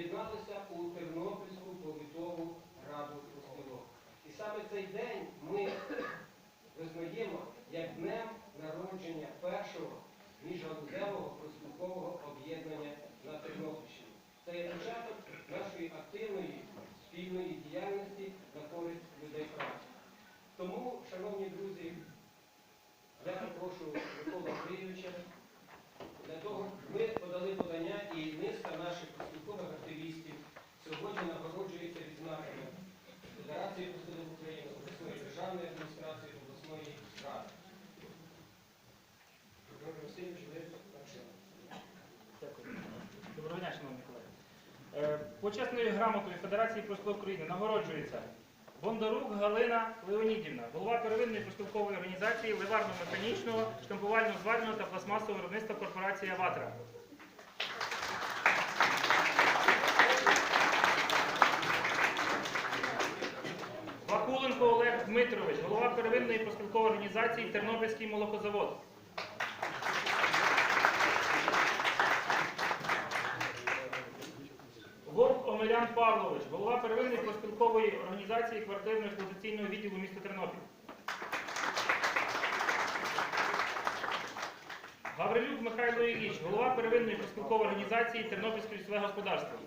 об'єдналися у Тернопільську повітову раду профспілок. І саме цей день ми визнаємо як днем народження першого міжгалузевого профспілкового об'єднання на Тернопільщині. Це є початок нашої активної спільної діяльності на користь людей праці. Тому, шановні друзі, я прошу державної адміністрації, обласної ради. Доброго дня, шановні колеги. Е, Почесною грамотою Федерації профспілок України нагороджується Бондарук Галина Леонідівна, голова первинної профспілкової організації ливарно-механічного, штампувально-звального та пластмасового виробництва корпорації «Аватра». Олег Дмитрович, голова первинної профспілкової організації Тернопільський молокозавод. Вовк Омелян Павлович, голова первинної профспілкової організації квартирно-експлуатаційного відділу міста Тернопіль. Гаврилюк Михайло Ілліч, голова первинної профспілкової організації Тернопільське лісове господарство.